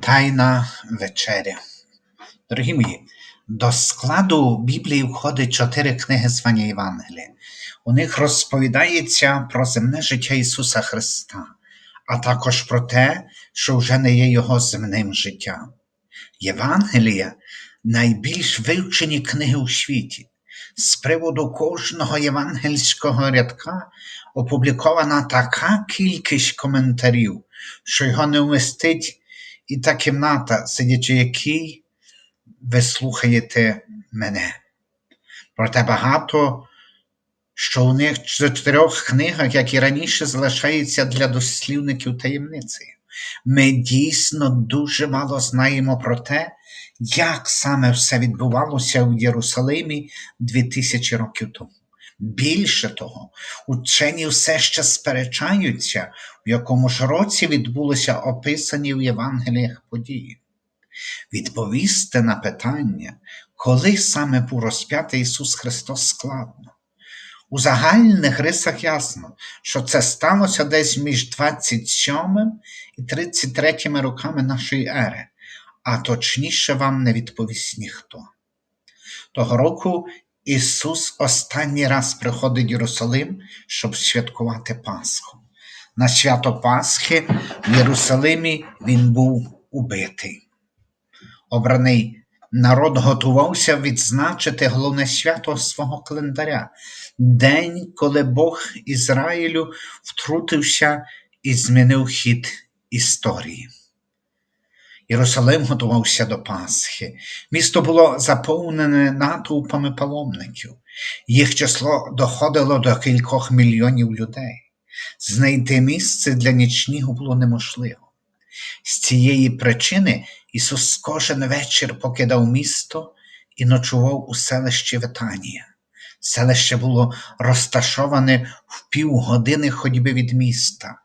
Тайна вечеря. Дорогі мої, до складу Біблії входить чотири книги звання Євангелія. У них розповідається про земне життя Ісуса Христа, а також про те, що вже не є Його земним життям. Євангелія найбільш вивчені книги у світі. З приводу кожного євангельського рядка опублікована така кількість коментарів, що його не вмістить і та кімната, сидячи якій ви слухаєте мене. Проте багато, що у них в чотирьох книгах, як і раніше, залишається для дослівників таємницею. Ми дійсно дуже мало знаємо про те, як саме все відбувалося в Єрусалимі 2000 років тому. Більше того, учені все ще сперечаються, в якому ж році відбулися описані в Євангеліях події. Відповісти на питання, коли саме був розп'ятий Ісус Христос складно. У загальних рисах ясно, що це сталося десь між 27 і 33 роками нашої ери, а точніше вам не відповість ніхто. Того року Ісус останній раз приходить в Єрусалим, щоб святкувати Пасху. На свято Пасхи в Єрусалимі Він був убитий. Обраний народ готувався відзначити головне свято свого календаря день, коли Бог Ізраїлю втрутився і змінив хід історії. Єрусалим готувався до Пасхи. Місто було заповнене натовпами паломників. Їх число доходило до кількох мільйонів людей. Знайти місце для нічнього було неможливо. З цієї причини Ісус кожен вечір покидав місто і ночував у селищі Витанія. Селище було розташоване в півгодини ходьби від міста.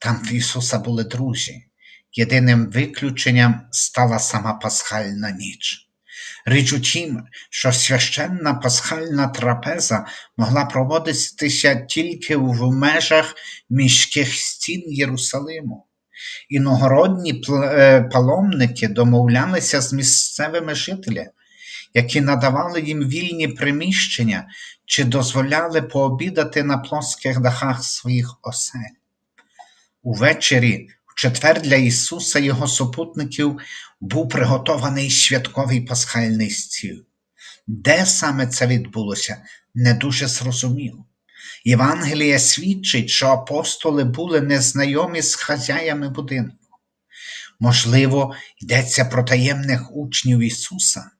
Там в Ісуса були друзі. Єдиним виключенням стала сама пасхальна ніч. Річ у тім, що священна пасхальна трапеза могла проводитися тільки в межах міських стін Єрусалиму. Іногородні паломники домовлялися з місцевими жителями, які надавали їм вільні приміщення чи дозволяли пообідати на плоских дахах своїх осель. Увечері четвер для Ісуса і Його супутників був приготований святковий пасхальний стіл. Де саме це відбулося, не дуже зрозуміло. Євангелія свідчить, що апостоли були незнайомі з хазяями будинку. Можливо, йдеться про таємних учнів Ісуса,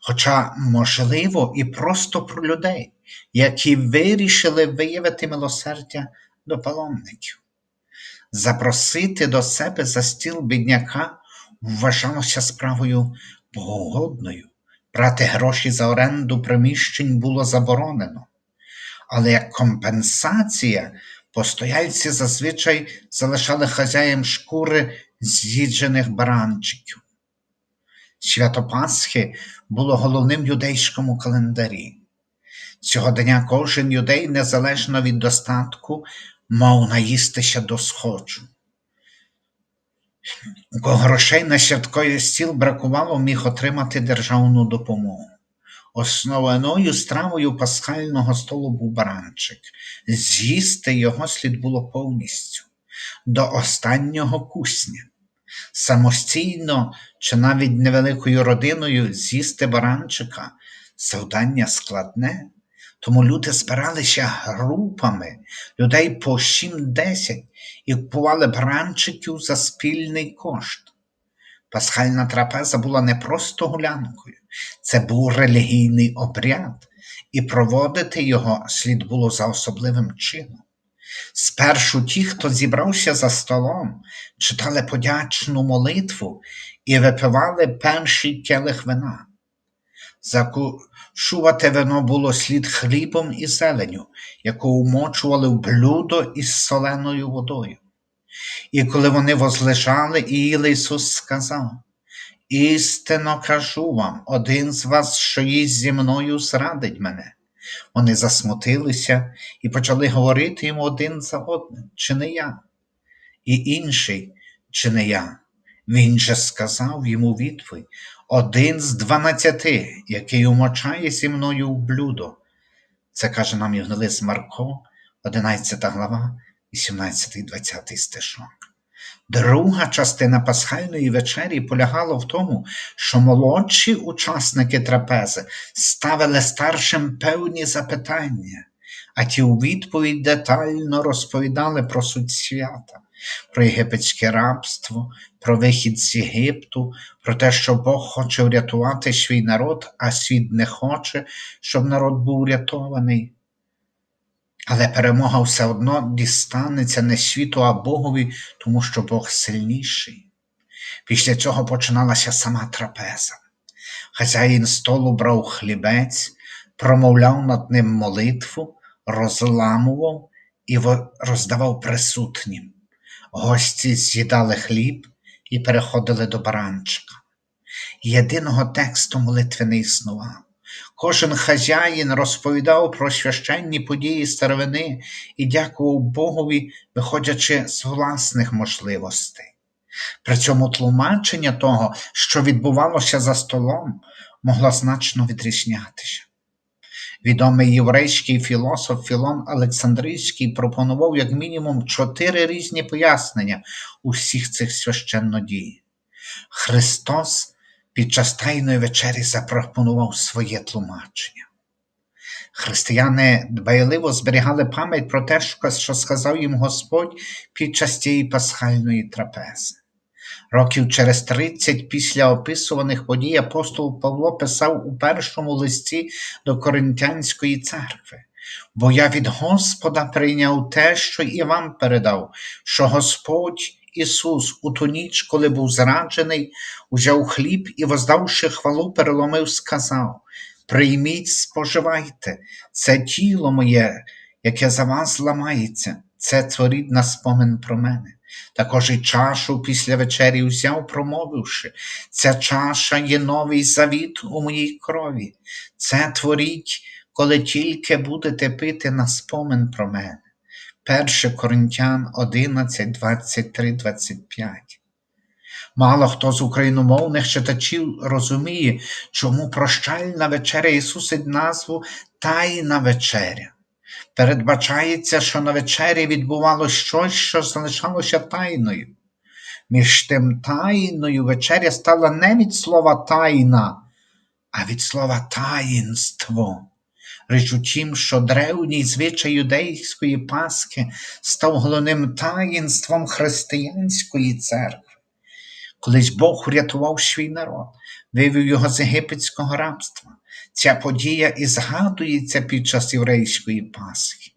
хоча, можливо, і просто про людей, які вирішили виявити милосердя до паломників. Запросити до себе за стіл бідняка вважалося справою богогодною. Брати гроші за оренду приміщень було заборонено. Але як компенсація постояльці зазвичай залишали хазяєм шкури з'їджених баранчиків. Свято Пасхи було головним юдейському календарі. Цього дня кожен юдей, незалежно від достатку, мав наїстися до сходжу. У грошей на святковий стіл бракувало, міг отримати державну допомогу. Основною стравою пасхального столу був баранчик. З'їсти його слід було повністю, до останнього кусня. Самостійно чи навіть невеликою родиною з'їсти баранчика завдання складне, тому люди збиралися групами людей по 7-10 і купували баранчиків за спільний кошт. Пасхальна трапеза була не просто гулянкою, це був релігійний обряд, і проводити його слід було за особливим чином. Спершу ті, хто зібрався за столом, читали подячну молитву і випивали перший келих вина. Закушувати вино було слід хлібом і зеленю, яку умочували в блюдо із соленою водою. І коли вони возлежали, і їли Ісус сказав: Істинно кажу вам, один з вас, що їсть зі мною, зрадить мене. Вони засмутилися і почали говорити йому один за одним, чи не я, і інший, чи не я. Він же сказав йому відповідь один з дванадцяти, який умочає зі мною в блюдо. Це каже нам Євангелист Марко, 11 глава, 18-20 стишок. Друга частина пасхальної вечері полягала в тому, що молодші учасники трапези ставили старшим певні запитання, а ті у відповідь детально розповідали про суть свята, про єгипетське рабство, про вихід з Єгипту, про те, що Бог хоче врятувати свій народ, а світ не хоче, щоб народ був врятований. Але перемога все одно дістанеться не світу, а Богові, тому що Бог сильніший. Після цього починалася сама трапеза. Хазяїн столу брав хлібець, промовляв над ним молитву, розламував і роздавав присутнім. Гості з'їдали хліб і переходили до баранчика. Єдиного тексту молитви не існував. Кожен хазяїн розповідав про священні події старовини і дякував Богові, виходячи з власних можливостей. При цьому тлумачення того, що відбувалося за столом, могло значно відрізнятися. Відомий єврейський філософ Філон Олександрійський пропонував як мінімум чотири різні пояснення усіх цих священнодій. Христос під час Тайної вечері запропонував своє тлумачення. Християни дбайливо зберігали пам'ять про те, що сказав їм Господь під час тієї пасхальної трапези. Років через 30 після описуваних подій апостол Павло писав у першому листі до Коринтянської церкви. Бо я від Господа прийняв те, що і вам передав, що Господь Ісус у ту ніч, коли був зраджений, узяв хліб і, воздавши хвалу, переломив, сказав: Прийміть, споживайте, це тіло моє, яке за вас зламається, це творіть на спомин про мене. Також і чашу після вечері взяв, промовивши, ця чаша є новий завіт у моїй крові. Це творіть, коли тільки будете пити на спомин про мене. 1 Коринтян 11, 23, 25. Мало хто з україномовних читачів розуміє, чому прощальна вечеря Ісусить назву Тайна вечеря. Передбачається, що на вечері відбувалося щось, що залишалося тайною. Між тим тайною вечеря стала не від слова тайна, а від слова таїнство. Річ у тім, що древній звичай юдейської Пасхи став головним таїнством християнської церкви. Колись Бог врятував свій народ, вивів його з єгипетського рабства. Ця подія і згадується під час єврейської Пасхи.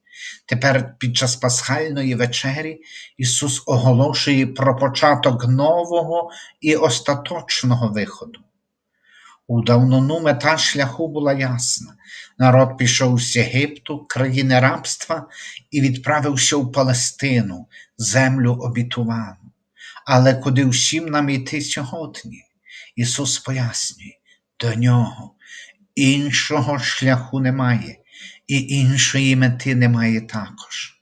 Тепер під час пасхальної вечері Ісус оголошує про початок нового і остаточного виходу. У давнину мета шляху була ясна. Народ пішов з Єгипту, країни рабства, і відправився в Палестину, землю обітувану. Але куди всім нам йти сьогодні? Ісус пояснює, до нього іншого шляху немає, і іншої мети немає також.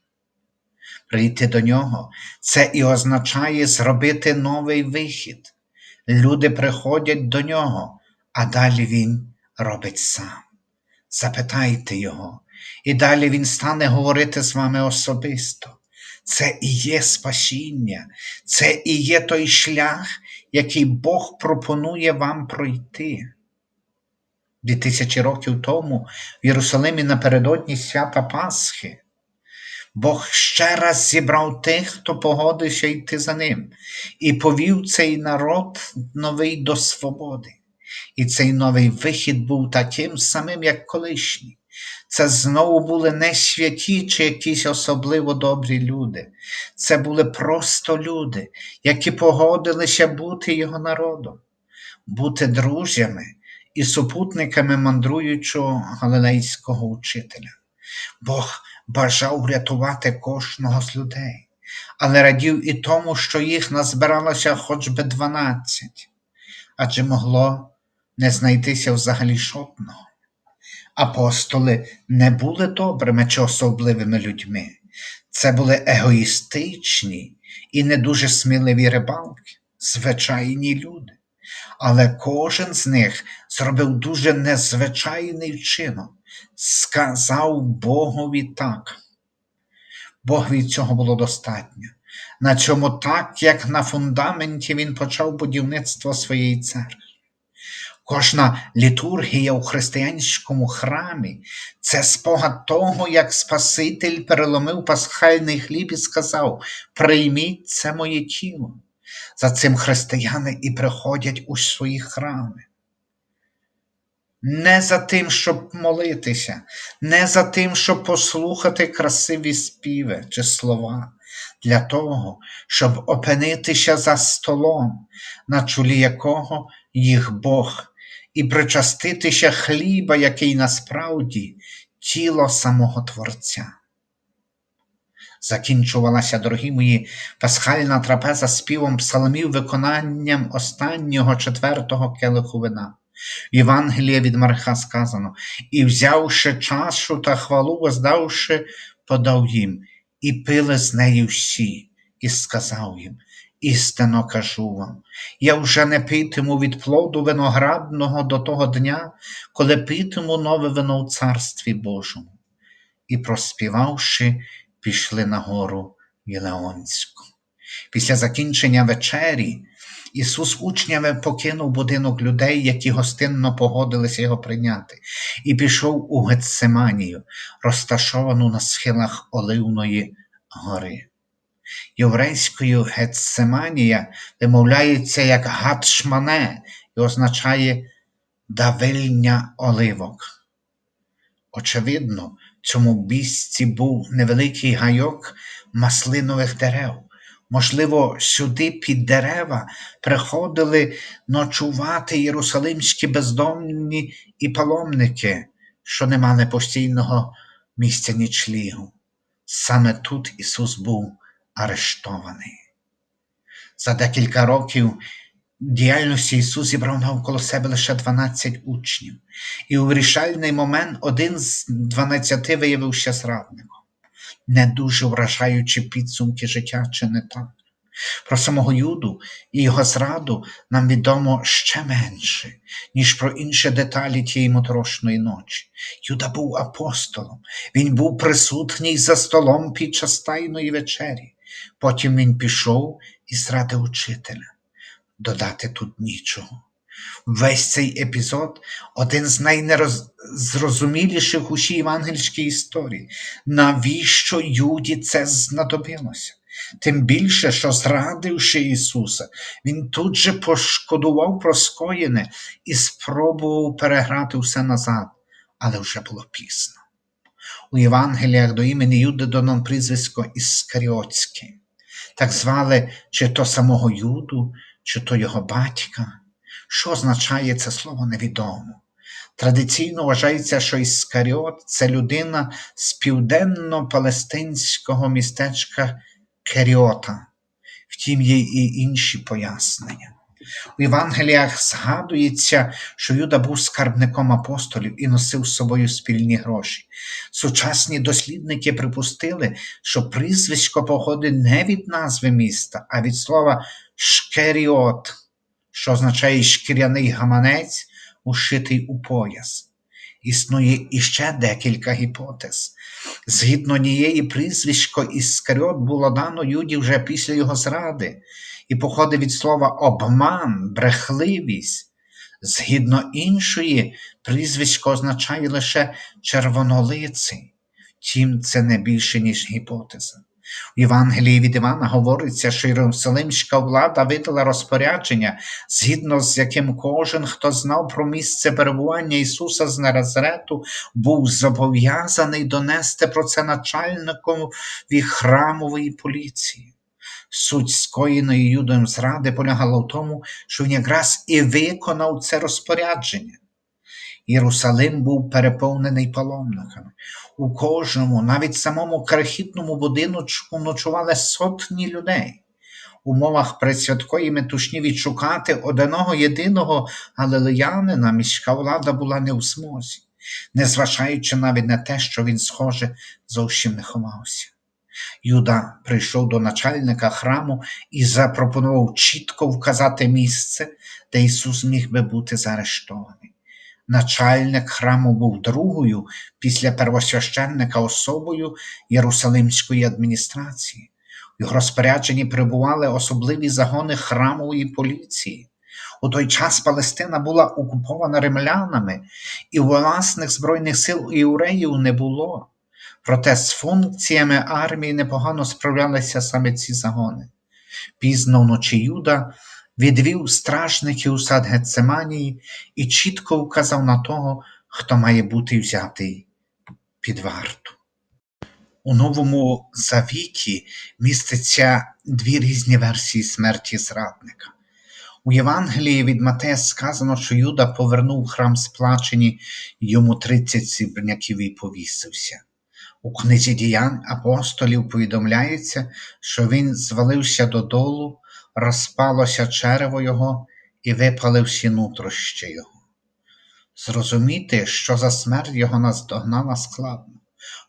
Прийти до нього це і означає зробити новий вихід. Люди приходять до нього, а далі Він робить сам. Запитайте Його, і далі Він стане говорити з вами особисто. Це і є спасіння, це і є той шлях, який Бог пропонує вам пройти. Дві тисячі років тому в Єрусалимі напередодні свята Пасхи. Бог ще раз зібрав тих, хто погодився йти за ним, і повів цей народ новий до свободи. І цей новий вихід був таким самим, як колишній. Це знову були не святі чи якісь особливо добрі люди. Це були просто люди, які погодилися бути його народом, бути друзями і супутниками мандруючого галилейського учителя. Бог бажав врятувати кожного з людей, але радів і тому, що їх назбиралося хоч би дванадцять, адже могло не знайтися взагалі жодного. Апостоли не були добрими чи особливими людьми. Це були егоїстичні і не дуже сміливі рибалки. звичайні люди. Але кожен з них зробив дуже незвичайний вчинок, сказав Богові так. Богові цього було достатньо. На цьому так, як на фундаменті він почав будівництво своєї церкви. Кожна літургія у християнському храмі це спогад того, як Спаситель переломив пасхальний хліб і сказав: Прийміть це моє тіло. За цим християни і приходять у свої храми. Не за тим, щоб молитися, не за тим, щоб послухати красиві співи чи слова, для того, щоб опинитися за столом, на чолі якого їх Бог, і причаститися хліба, який насправді тіло самого Творця. Закінчувалася, дорогі мої, пасхальна трапеза співом псалмів виконанням останнього четвертого келиху вина. В Євангелії від Марка сказано, і взявши чашу та хвалу, воздавши, подав їм, і пили з нею всі, і сказав їм, істинно кажу вам, я вже не питиму від плоду виноградного до того дня, коли питиму нове вино в Царстві Божому. І проспівавши, пішли на гору Єлеонську. Після закінчення вечері Ісус учнями покинув будинок людей, які гостинно погодилися його прийняти, і пішов у Гетсиманію, розташовану на схилах Оливної гори. Єврейською Гетсиманія вимовляється як Гатшмане і означає давильня оливок. Очевидно, цьому місці був невеликий гайок маслинових дерев. Можливо, сюди під дерева приходили ночувати єрусалимські бездомні і паломники, що не мали постійного місця нічлігу. Саме тут Ісус був арештований. За декілька років діяльності Ісус зібрав навколо себе лише 12 учнів, і у вирішальний момент один з 12 виявився зрадником не дуже вражаючи підсумки життя, чи не так. Про самого Юду і його зраду нам відомо ще менше, ніж про інші деталі тієї моторошної ночі. Юда був апостолом, він був присутній за столом під час тайної вечері. Потім він пішов і зрадив учителя. Додати тут нічого. Весь цей епізод один з найнезрозуміліших у всій євангельській історії. Навіщо Юді це знадобилося? Тим більше, що, зрадивши Ісуса, Він тут же пошкодував про скоєне і спробував переграти все назад, але вже було пізно. У Євангеліях до імені Юди дано прізвисько Іскаріотське, так звали чи то самого Юду, чи то його батька. Що означає це слово невідомо. Традиційно вважається, що Іскаріот це людина з південно-палестинського містечка Керіота. Втім, є і інші пояснення. У Євангеліях згадується, що Юда був скарбником апостолів і носив з собою спільні гроші. Сучасні дослідники припустили, що прізвисько походить не від назви міста, а від слова шкеріот що означає шкіряний гаманець, ушитий у пояс. Існує іще декілька гіпотез. Згідно однієї прізвисько Іскаріот було дано Юді вже після його зради, і походить від слова обман, брехливість. Згідно іншої, прізвисько означає лише червонолиций, втім, це не більше, ніж гіпотеза. У Євангелії від Івана говориться, що Єрусалимська влада видала розпорядження, згідно з яким кожен, хто знав про місце перебування Ісуса з Назарету, був зобов'язаний донести про це начальникові храмової поліції. Суть скоєної юдом зради полягала в тому, що він якраз і виконав це розпорядження. Єрусалим був переповнений паломниками. У кожному, навіть самому крихітному будиночку ночували сотні людей. У мовах предсвяткої метушні відшукати одного єдиного галилеянина міська влада була не у змозі, незважаючи навіть на те, що він, схоже, зовсім не ховався. Юда прийшов до начальника храму і запропонував чітко вказати місце, де Ісус міг би бути заарештований. Начальник храму був другою після первосвященника особою Єрусалимської адміністрації. В його розпорядженні перебували особливі загони храмової поліції. У той час Палестина була окупована римлянами, і власних збройних сил іуреїв не було. Проте з функціями армії непогано справлялися саме ці загони. Пізно вночі Юда відвів стражників у сад Гецеманії і чітко вказав на того, хто має бути взятий під варту. У Новому Завіті міститься дві різні версії смерті зрадника. У Євангелії від Матея сказано, що Юда повернув храм сплачені йому 30 сібрняків і повісився. У книзі діянь апостолів повідомляється, що він звалився додолу, розпалося черево його і випали всі нутрощі його. Зрозуміти, що за смерть його наздогнала складно,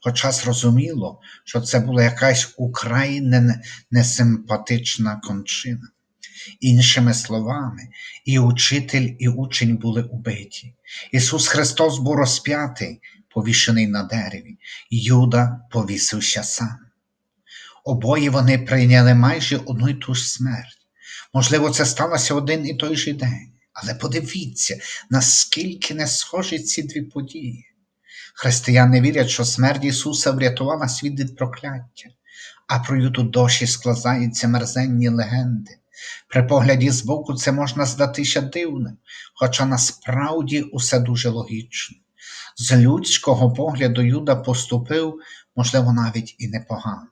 хоча зрозуміло, що це була якась украй несимпатична кончина. Іншими словами, і учитель, і учень були убиті. Ісус Христос був розп'ятий, повішений на дереві, Юда повісився сам. Обоє вони прийняли майже одну й ту ж смерть. Можливо, це сталося один і той же день, але подивіться, наскільки не схожі ці дві події. Християни вірять, що смерть Ісуса врятувала світ від прокляття, а про Юду досі складаються мерзенні легенди. При погляді збоку це можна здатися дивним, хоча насправді усе дуже логічно. З людського погляду Юда поступив, можливо, навіть і непогано.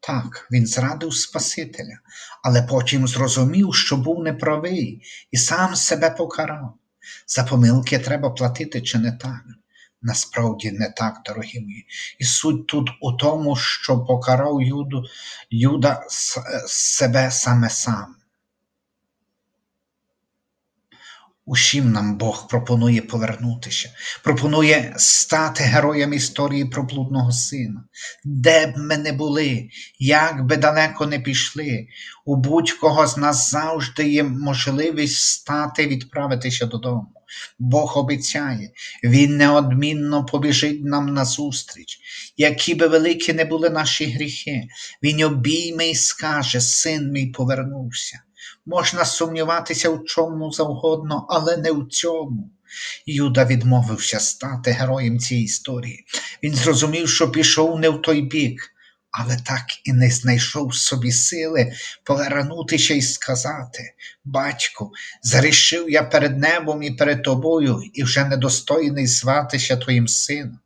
Так, він зрадив Спасителя, але потім зрозумів, що був неправий, і сам себе покарав. За помилки треба платити чи не так? Насправді не так, дорогі мої. І суть тут у тому, що покарав Юду, Юда себе саме сам. Усім нам Бог пропонує повернутися, пропонує стати героєм історії про блудного сина. Де б ми не були, як би далеко не пішли, у будь-кого з нас завжди є можливість встати, відправитися додому. Бог обіцяє, Він неодмінно побіжить нам назустріч. Які би великі не були наші гріхи, Він обійме і скаже: Син мій повернувся. Можна сумніватися в чому завгодно, але не в цьому. Юда відмовився стати героєм цієї історії. Він зрозумів, що пішов не в той бік, але так і не знайшов собі сили повернутися і сказати: Батьку, зарішив я перед небом і перед тобою, і вже недостойний зватися твоїм сином.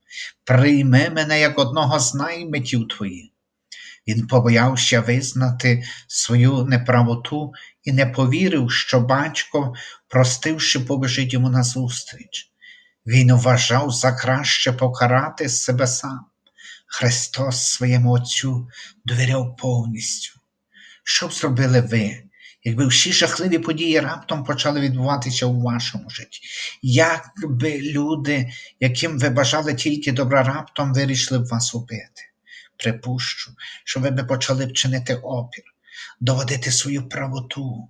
Прийми мене як одного з наймитів твоїх. Він побоявся визнати свою неправоту і не повірив, що батько, простивши, побежить йому назустріч. Він вважав за краще покарати себе сам. Христос своєму Отцю довіряв повністю. Що б зробили ви, якби всі жахливі події раптом почали відбуватися у вашому житті? Як би люди, яким ви бажали тільки добра, раптом вирішили б вас убити? Припущу, що ви би почали б чинити опір, доводити свою правоту.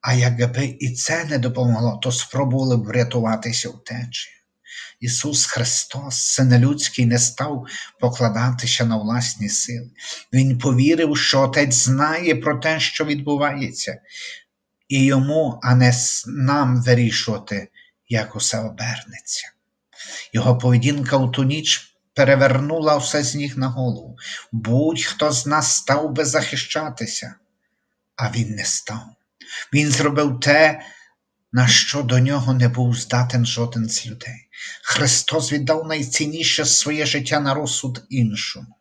А якби і це не допомогло, то спробували б врятуватися втечі. Ісус Христос, Син людський, не став покладатися на власні сили. Він повірив, що Отець знає про те, що відбувається, і йому, а не нам вирішувати, як усе обернеться. Його поведінка у ту ніч перевернула все з ніг на голову. Будь-хто з нас став би захищатися, а він не став. Він зробив те, на що до нього не був здатен жоден з людей. Христос віддав найцінніше своє життя на розсуд іншому.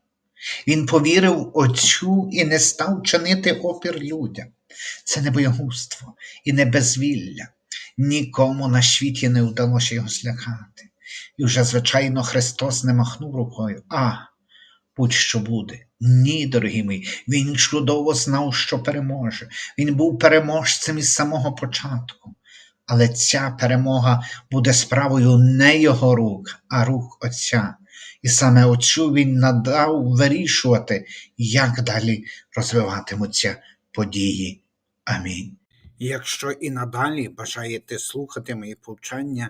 Він повірив Отцю і не став чинити опір людям. Це не боягузтво і не безвілля. Нікому на світі не вдалося його злякати. І вже, звичайно, Христос не махнув рукою. А, будь-що буде. Ні, дорогі мої, він чудово знав, що переможе. Він був переможцем із самого початку. Але ця перемога буде справою не його рук, а рук Отця. І саме Отцю Він надав вирішувати, як далі розвиватимуться події. Амінь. Якщо і надалі бажаєте слухати мої повчання,